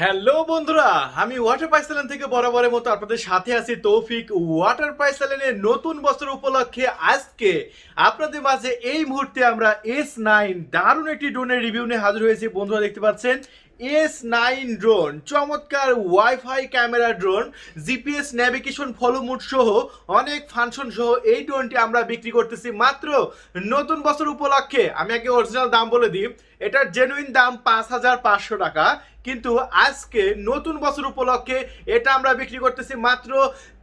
Hello বন্ধুরা, আমি water পাইসেলেন থেকে বরাবরের মতো আপনাদের সাথে আছি তৌফিক ওয়াটার পাইসেলেনের নতুন বছর উপলক্ষে আজকে আপনাদের মাঝে এই মুহূর্তে আমরা এস নাইন দারুণ একটি ড্রোনের রিভিউ নিয়ে হাজির হয়েছি। বন্ধুরা, দেখতে পাচ্ছেন? এস নাইন ড্রোন, চমৎকার WiFi camera drone, GPS navigation follow mode সহ অনেক ফাংশন সহ এই ড্রোনটি আমরা বিক্রি করতেছি। মাত্র নতুন বছর উপলক্ষে আমি আগে অরিজিনাল দাম বলে দিই, এটার জেনুইন দাম পাঁচ হাজার পাঁচশো টাকা। কিন্তু আজকে নতুন বছর উপলক্ষে এটা আমরা বিক্রি করতেছি মাত্র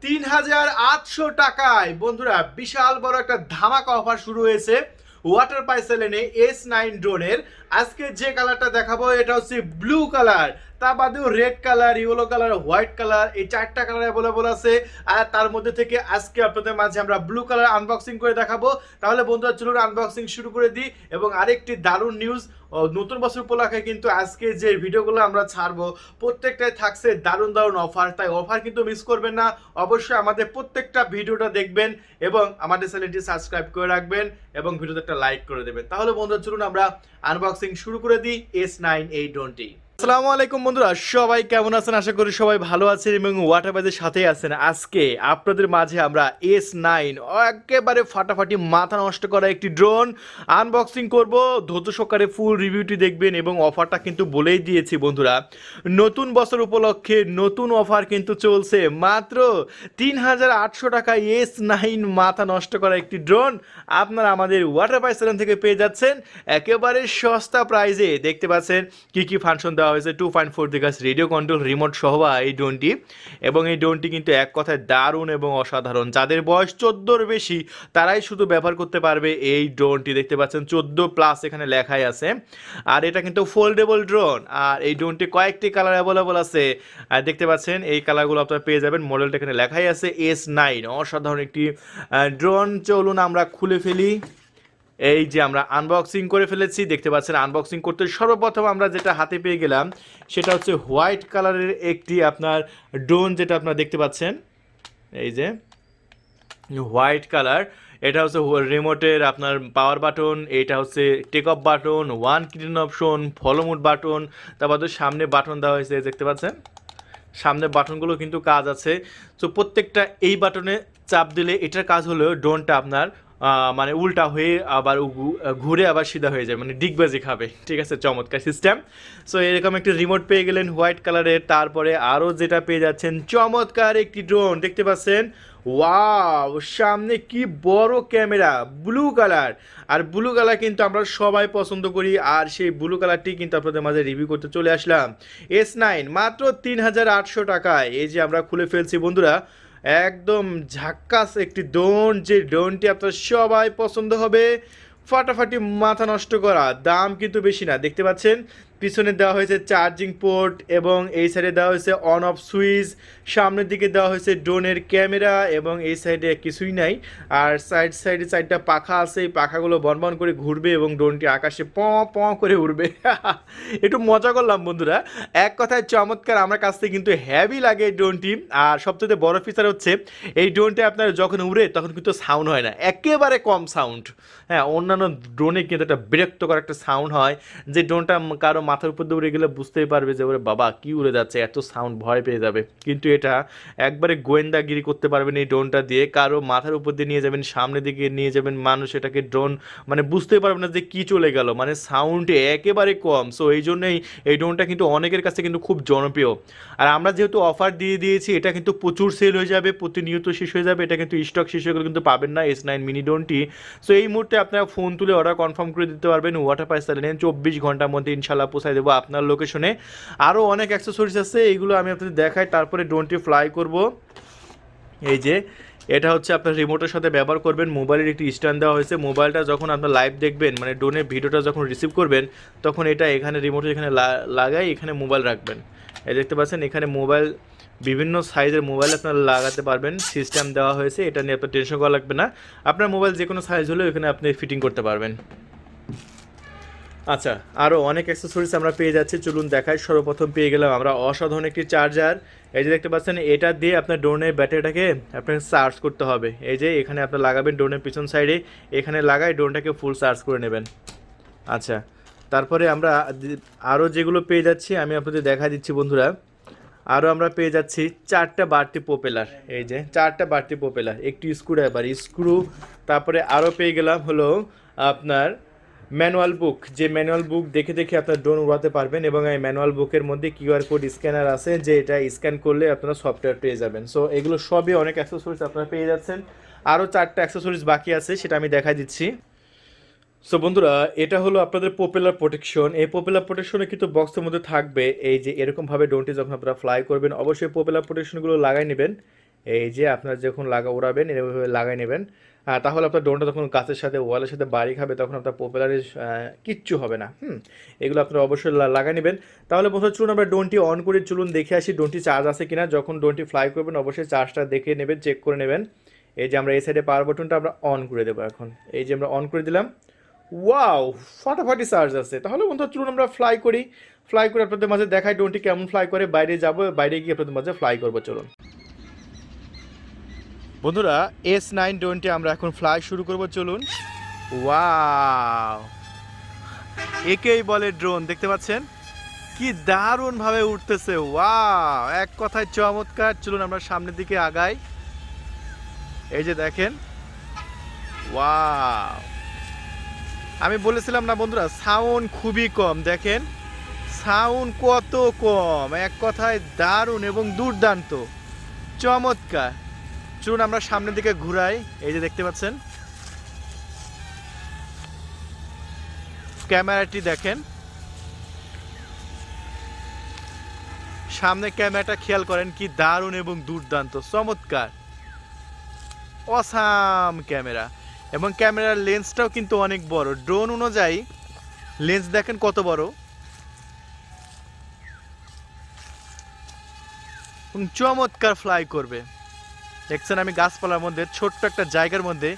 তিন হাজার আটশো টাকায়। বন্ধুরা, বিশাল বড় একটা ধামাকা অফার শুরু হয়েছে। ওয়াটার পাইসেলেনে এস নাইন ড্রোনের আজকে যে কালারটা দেখাবো, এটা হচ্ছে ব্লু কালার তা বাদেও red colour yellow colour white colour এই চারটা কালার অ্যাভেলেবল আছে। আর তার মধ্যে থেকে আজকে আপনাদের মাঝে আমরা ব্লু কালার আনবক্সিং করে দেখাবো। তাহলে বন্ধুরা, চলুন আনবক্সিং শুরু করে দিই এবং আরেকটি দারুণ নিউজ নতুন বছর উপলক্ষে কিন্তু আজকে যে ভিডিওগুলো আমরা ছাড়বো, প্রত্যেকটাই থাকছে দারুণ দারুণ অফার তাই অফার কিন্তু মিস করবেন না। অবশ্যই আমাদের প্রত্যেকটা ভিডিওটা দেখবেন এবং আমাদের চ্যানেলটি সাবস্ক্রাইব করে রাখবেন এবং ভিডিওতে একটা লাইক করে দেবেন। তাহলে বন্ধুরা, চলুন আমরা আনবক্সিং শুরু করে দিই এস নাইন এই ড্রোনটি আসসালামু আলাইকুম বন্ধুরা, সবাই কেমন আছেন? আশা করি সবাই ভালো আছেন এবং ওয়াটার বাজের সাথে আছেন। আজকে আপনাদের মাঝে আমরা এস নাইন একেবারে ফাটাফাটি মাথা নষ্ট করা একটি ড্রোন আনবক্সিং করব। ধৈর্য সহকারে ফুল রিভিউটি দেখবেন এবং অফারটা কিন্তু বলেই দিয়েছি বন্ধুরা। নতুন বছর উপলক্ষে নতুন অফার কিন্তু চলছে। মাত্র তিন হাজার আটশো টাকা এস নাইন মাথা নষ্ট করা একটি ড্রোন আপনারা আমাদের ওয়াটার পাইসেলেন থেকে পেয়ে যাচ্ছেন। একেবারে সস্তা প্রাইজে দেখতে পাচ্ছেন কি কি ফাংশন দেওয়া হয়েছে টু পয়েন্ট ফোর দিগাস রেডিও কন্ট্রোল রিমোট সহ এই ড্রোনটি এবং এই ড্রোনটি কিন্তু এক কথায় দারুণ এবং অসাধারণ। যাদের বয়স চোদ্দোর বেশি, তারাই শুধু ব্যবহার করতে পারবে এই ড্রোনটি দেখতে পাচ্ছেন, চোদ্দ প্লাস এখানে লেখাই আছে। আর এটা কিন্তু ফোল্ডেবল ড্রোন আর এই ড্রোনটি কয়েকটি কালার অ্যাভেলেবল আছে। আর দেখতে পাচ্ছেন, এই কালারগুলো আপনারা পেয়ে যাবেন। মডেলটা এখানে লেখাই আছে এস নাইন অসাধারণ একটি ড্রোন চলুন আমরা খুলে ফেলি। এই যে আমরা আনবক্সিং করে ফেলেছি, দেখতে পাচ্ছেন আনবক্সিং করতে সর্বপ্রথম আমরা যেটা হাতে পেয়ে গেলাম, সেটা হচ্ছে হোয়াইট কালারের একটি আপনার ড্রোন যেটা আপনারা দেখতে পাচ্ছেন। এই যে হোয়াইট কালার এটা হচ্ছে রিমোটের আপনার পাওয়ার বাটন এটা হচ্ছে take off button one clean option follow mode button তারপর তো সামনে বাটন দেওয়া হয়েছে দেখতে পাচ্ছেন। সামনে বাটনগুলো কিন্তু কাজ আছে। তো প্রত্যেকটা এই বাটনে চাপ দিলে এটার কাজ হলো ড্রোনটা আপনার মানে উল্টা হয়ে আবার ঘুরে আবার সিধা হয়ে যায় মানে ডিগবাজি খাবে। ঠিক আছে, চমৎকার সিস্টেম সো এরকম একটি রিমোট পেয়ে গেলেন হোয়াইট কালারের তারপরে আরও যেটা পেয়ে যাচ্ছেন, চমৎকার একটি ড্রোন দেখতে পাচ্ছেন? ওয়াও সামনে কি বড় ক্যামেরা ব্লু কালার আর ব্লু কালার কিন্তু আমরা সবাই পছন্দ করি, আর সেই ব্লু কালারটি কিন্তু আপনাদের মাঝে রিভিউ করতে চলে আসলাম। এস নাইন মাত্র তিন হাজার আটশো টাকায়। এই যে আমরা খুলে ফেলছি, বন্ধুরা একদম ঝাক্কাস একটি ডোন যে ডোনটি আপনার সবাই পছন্দ হবে। ফাটাফাটি মাথা নষ্ট করা, দাম কিন্তু বেশি না। দেখতে পাচ্ছেন পিছনে দেওয়া হয়েছে চার্জিং পোর্ট এবং এই সাইডে দেওয়া হয়েছে অন অফ সুইচ। সামনের দিকে দেওয়া হয়েছে ড্রোনের ক্যামেরা এবং এই সাইডে কিছুই নাই। আর সাইড সাইডে চারটা পাখা আছে, এই পাখাগুলো বনবন করে ঘুরবে এবং ড্রোনটি আকাশে প প করে উড়বে। একটু মজা করলাম বন্ধুরা। এক কথায় চমৎকার, আমার কাছ থেকে কিন্তু হ্যাভি লাগে এই ড্রোনটি। আর সবচেয়ে বড় ফিচার হচ্ছে, এই ড্রোনটি আপনার যখন উড়ে, তখন কিন্তু সাউন্ড হয় না। একেবারে কম সাউন্ড হ্যাঁ অন্যান্য ড্রোনে কিন্তু একটা বিরক্তকর একটা সাউন্ড হয়, যে ড্রোনটা কারও মাথার উপর দিয়ে উড়ে গেলে বুঝতেই পারবে যে, ওরে বাবা, কি উড়ে যাচ্ছে, এত সাউন্ড ভয় পেয়ে যাবে। কিন্তু এটা একবারে গোয়েন্দাগিরি করতে পারবেন এই ড্রোনটা দিয়ে। কারও মাথার উপর দিয়ে নিয়ে যাবেন, সামনের দিকে নিয়ে যাবেন মানুষ, এটাকে ড্রোন মানে বুঝতেই পারবে না যে কি চলে গেল। মানে সাউন্ড একেবারে কম। সো এই জন্যই এই ড্রোনটা কিন্তু অনেকের কাছে কিন্তু খুব জনপ্রিয়। আর আমরা যেহেতু অফার দিয়ে দিয়েছি, এটা কিন্তু প্রচুর সেল হয়ে যাবে, প্রতিনিয়ত শেষ হয়ে যাবে। এটা কিন্তু স্টক শেষ হয়ে গেলে কিন্তু পাবেন না এস নাইন মিনি ড্রোনটি সো এই মুহূর্তে আপনারা ফোন তুলে অর্ডার কনফার্ম করে দিতে পারবেন। ওয়াটার পাইস চব্বিশ ঘণ্টার মধ্যে, ইনশাল্লাহ পৌঁছায় দেবো আপনার লোকেশনে আরও অনেক অ্যাক্সেসরিজ আছে, এইগুলো আমি আপনাদের দেখাই, তারপরে ড্রোনটি ফ্লাই করব। এই যে, এটা হচ্ছে আপনার রিমোটের সাথে ব্যবহার করবেন মোবাইলের একটি স্ট্যান্ড দেওয়া হয়েছে। মোবাইলটা যখন আপনার লাইভ দেখবেন মানে ড্রোনের ভিডিওটা যখন রিসিভ করবেন, তখন এটা এখানে রিমোটে এখানে লাগাই, এখানে মোবাইল রাখবেন। এই দেখতে পাচ্ছেন, এখানে মোবাইল বিভিন্ন সাইজের মোবাইল আপনারা লাগাতে পারবেন। সিস্টেম দেওয়া হয়েছে, এটা নিয়ে আপনার টেনশন করা লাগবে না। আপনার মোবাইল যে কোনো সাইজ হলেও এখানে আপনি ফিটিং করতে পারবেন। আচ্ছা আরও অনেক অ্যাক্সেসরিজ আমরা পেয়ে যাচ্ছি। চলুন দেখাই, সর্বপ্রথম পেয়ে গেলাম আমরা অসাধারণ একটি চার্জার এই যে দেখতে পাচ্ছেন, এটা দিয়ে আপনার ড্রোনের ব্যাটারিটাকে আপনাকে চার্জ করতে হবে। এই যে এখানে আপনার লাগাবেন ড্রোনের পিছন সাইডে এখানে লাগাই ড্রোনটাকে ফুল চার্জ করে নেবেন। আচ্ছা তারপরে আমরা আরও যেগুলো পেয়ে যাচ্ছি, আমি আপনাদের দেখা দিচ্ছি বন্ধুরা। আরও আমরা পেয়ে যাচ্ছি চারটা বাড়তি পপুলার এই যে চারটা বাড়তি পপুলার একটি স্ক্রু ড্রাইভার স্ক্রু তারপরে আরও পেয়ে গেলাম হলো আপনার ম্যানুয়াল বুক, যে ম্যানুয়াল বুক দেখে দেখে আপনার ড্রোন উড়াতে পারবেন এবং এই ম্যানুয়াল বুকের মধ্যে কিউআর কোড স্ক্যানার আছে, যে এটা স্ক্যান করলে আপনারা সফটওয়্যার পেয়ে যাবেন। সো এগুলো সবই অনেক অ্যাক্সেসরিজ আপনারা পেয়ে যাচ্ছেন। আরও চারটা অ্যাক্সেসরিজ বাকি আছে, সেটা আমি দেখা দিচ্ছি। সো বন্ধুরা, এটা হলো আপনাদের পপুলার প্রোটেকশন এই পপুলার প্রোটেকশনে কিন্তু বক্সের মধ্যে থাকবে এই যে এরকমভাবে ডোনটি যখন আপনারা ফ্লাই করবেন, অবশ্যই পপুলার প্রোটেকশনগুলো লাগাই নেবেন। এই যে আপনারা যখন লাগা, উড়াবেন, এভাবে লাগাই নেবেন। তাহলে আপনার ড্রোনটা যখন গাছের সাথে, ওয়ালের সাথে বাড়ি খাবে, তখন আপনার পপুলারের কিচ্ছু হবে না। হুম, এগুলো আপনারা অবশ্যই লা- লাগাই নেবেন। তাহলে বন্ধুরা, চলুন আমরা ড্রোনটি অন করে চলুন দেখে আসি ড্রোনটি চার্জ আছে কিনা। যখন ড্রোনটি ফ্লাই করবেন, অবশ্যই চার্জটা দেখে নেবেন চেক করে নেবেন। এই যে আমরা এই সাইডে পাওয়ার বাটনটা আমরা অন করে দেবো এখন। এই যে আমরা অন করে দিলাম। ওয়াও ফাটাফাটি চার্জ আছে। তাহলে বন্ধুরা, চলুন আমরা ফ্লাই করি। ফ্লাই করে আপনাদের মাঝে দেখাই ড্রোনটি কেমন ফ্লাই করে। বাইরে যাব, বাইরে গিয়ে আপনাদের মাঝে ফ্লাই করব, চলুন। বন্ধুরা এস নাইন ড্রোনটি আমরা এখন ফ্লাই শুরু করব, চলুন। ওয়াও একেই বলে ড্রোন দেখতে পাচ্ছেন? কি দারুণভাবে উঠতেছে ওয়াও এক কথায় চমৎকার। চলুন আমরা সামনের দিকে আগাই। এই যে দেখেন ওয়াও আমি বলেছিলাম না বন্ধুরা সাউন্ড খুবই কম, দেখেন? সাউন্ড কত কম, এক কথায় দারুণ এবং দুর্দান্ত। চমৎকার। চলুন আমরা সামনের দিকে ঘুরাই। এই যে দেখতে পাচ্ছেন। ক্যামেরাটি দেখেন। সামনে ক্যামেরাটা খেয়াল করেন কি দারুণ এবং দুর্দান্ত, চমৎকার। Awesome camera. এবং ক্যামেরার লেন্সটাও কিন্তু অনেক বড়। ড্রোন অনুযায়ী লেন্স দেখেন কত বড়। চমৎকার ফ্লাই করবে। দেখছেন আমি গাছপালার মধ্যে, ছোট্ট একটা জায়গার মধ্যে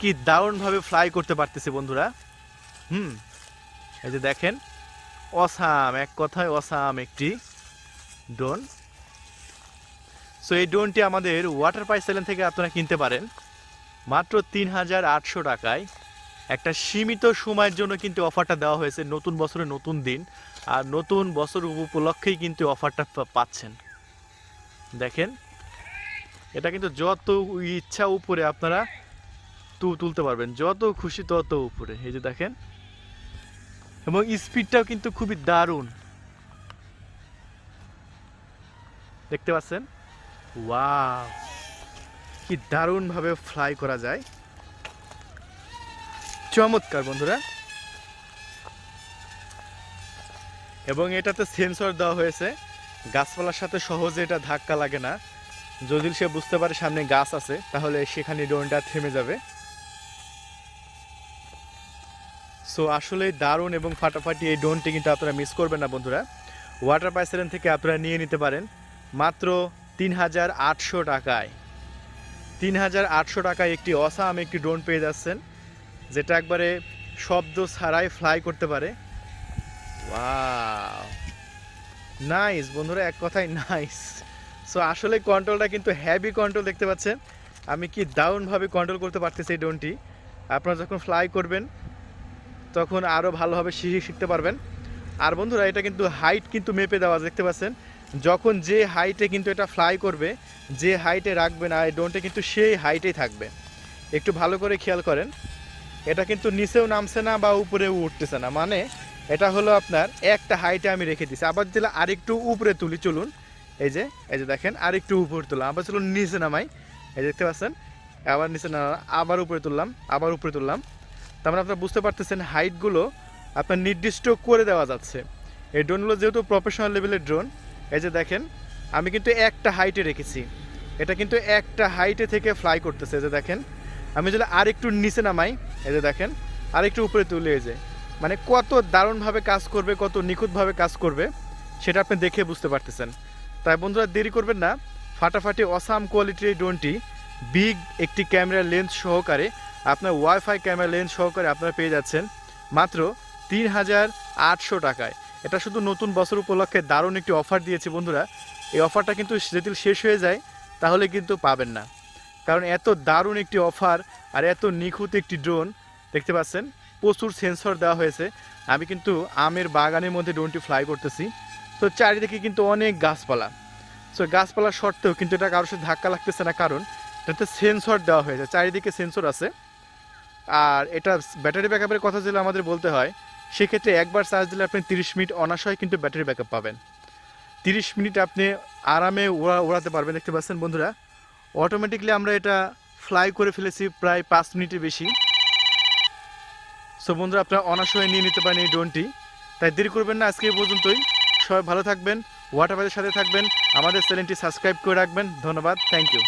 কি দারুণভাবে ফ্লাই করতে পারতেছি বন্ধুরা। হুম, এই যে দেখেন, অসাম, এক কথায় অসাম একটি ড্রোন সো এই ড্রোনটি আমাদের ওয়াটার পাইসেলেন থেকে আপনারা কিনতে পারেন। মাত্র তিন হাজার আটশো টাকায় একটা সীমিত সময়ের জন্য কিন্তু অফারটা দেওয়া হয়েছে, নতুন বছরের নতুন দিন। আর নতুন বছর উপলক্ষেই কিন্তু অফারটা পাচ্ছেন। দেখেন এটা কিন্তু যত ইচ্ছা উপরে আপনারা তু, তুলতে পারবেন। যত খুশি তত উপরে। এই যে দেখেন। এবং স্পিডটাও কিন্তু খুবই দারুণ। দেখতে পাচ্ছেন? ওয়াও! কি দারুণভাবে ফ্লাই করা যায়। চমৎকার বন্ধুরা। এবং এটাতে সেন্সর দেওয়া হয়েছে। গাছপালার সাথে সহজে এটা ধাক্কা লাগে না। যদি সে বুঝতে পারে সামনে গাছ আছে, তাহলে সেখানে ড্রোনটা থেমে যাবে। সো আসলে দারুণ এবং ফাটাফাটি এই ড্রোনটি কিন্তু আপনারা মিস করবেন না, বন্ধুরা। ওয়াটার পাইসেলেন থেকে আপনারা নিয়ে নিতে পারেন। মাত্র তিন হাজার আটশো টাকায়। তিন হাজার আটশো টাকায় একটি অসাম একটি ড্রোন পেয়ে যাচ্ছেন, যেটা একবারে শব্দ ছাড়াই ফ্লাই করতে পারে। নাইস বন্ধুরা, এক কথায় নাইস সো আসলে কন্ট্রোলটা কিন্তু হ্যাভি কন্ট্রোল দেখতে পাচ্ছেন। আমি কি দারুণভাবে কন্ট্রোল করতে পারতেছি এই ড্রোনটি আপনারা যখন ফ্লাই করবেন, তখন আরও ভালোভাবে শিখে শিখতে পারবেন। আর বন্ধুরা, এটা কিন্তু হাইট কিন্তু মেপে দেওয়া দেখতে পাচ্ছেন? যখন যে হাইটে কিন্তু এটা ফ্লাই করবে, যে হাইটে রাখবে না, এই ড্রোনটা কিন্তু সেই হাইটেই থাকবে। একটু ভালো করে খেয়াল করেন। এটা কিন্তু নিচেও নামছে না বা উপরেও উঠতেছে না। মানে এটা হলো আপনার একটা হাইটে আমি রেখে দিছি। আবার দিলে আরেকটু উপরে তুলি, চলুন। এই যে এই যে দেখেন, আর একটু উপরে তুললাম। আবার চলুন নিচে নামাই। এই দেখতে পাচ্ছেন, আবার নিচে না, আবার উপরে তুললাম, আবার উপরে তুললাম। তার মানে আপনারা বুঝতে পারতেছেন হাইটগুলো আপনার নির্দিষ্ট করে দেওয়া যাচ্ছে। এই ড্রোনগুলো যেহেতু প্রফেশনাল লেভেলের ড্রোন এই যে দেখেন, আমি কিন্তু একটা হাইটে রেখেছি। এটা কিন্তু একটা হাইটে থেকে ফ্লাই করতেছে, এই যে দেখেন। আমি যদি আরেকটু নিচে নামাই, এই যে দেখেন আর একটু উপরে তুলে, এই যে। মানে কত দারুণভাবে কাজ করবে, কত নিখুঁতভাবে কাজ করবে, সেটা আপনি দেখে বুঝতে পারতেছেন। তাই বন্ধুরা দেরি করবেন না। ফাটাফাটি অসাম কোয়ালিটির এই ড্রোনটি বিগ একটি ক্যামেরা লেন্স সহকারে আপনার ওয়াইফাই ক্যামেরা লেন্স সহকারে আপনারা পেয়ে যাচ্ছেন। মাত্র তিন হাজার আটশো টাকায়। এটা শুধু নতুন বছর উপলক্ষে দারুণ একটি অফার দিয়েছে বন্ধুরা। এই অফারটা কিন্তু যদি শেষ হয়ে যায়, তাহলে কিন্তু পাবেন না। কারণ এত দারুণ একটি অফার আর এত নিখুঁত একটি ড্রোন দেখতে পাচ্ছেন? প্রচুর সেন্সর দেওয়া হয়েছে। আমি কিন্তু আমের বাগানের মধ্যে ড্রোনটি ফ্লাই করতেছি। তো চারিদিকে কিন্তু অনেক গাছপালা। সো গাছপালা সত্ত্বেও কিন্তু এটা কারোর সাথে ধাক্কা লাগতেছে না, কারণ এটাতে সেন্সর দেওয়া হয়েছে, চারিদিকে সেন্সর আছে। আর এটা ব্যাটারি ব্যাকআপের কথা যদি আমাদের বলতে হয়, সেক্ষেত্রে একবার চার্জ দিলে আপনি তিরিশ মিনিট অনাশয় কিন্তু ব্যাটারি ব্যাকআপ পাবেন। তিরিশ মিনিট আপনি আরামে উড়া উড়াতে পারবেন, দেখতে পাচ্ছেন বন্ধুরা। অটোমেটিকলি আমরা এটা ফ্লাই করে ফেলেছি প্রায় পাঁচ মিনিটের বেশি। সো বন্ধুরা, আপনারা অনাশয় নিয়ে নিতে পারেন এই ড্রোনটি তাই দেরি করবেন না, আজকে এই পর্যন্তই। সবাই ভালো থাকবেন ওয়াটারবাইজের সাথে থাকবেন আমাদের চ্যানেলটি সাবস্ক্রাইব করে রাখবেন ধন্যবাদ থ্যাংক ইউ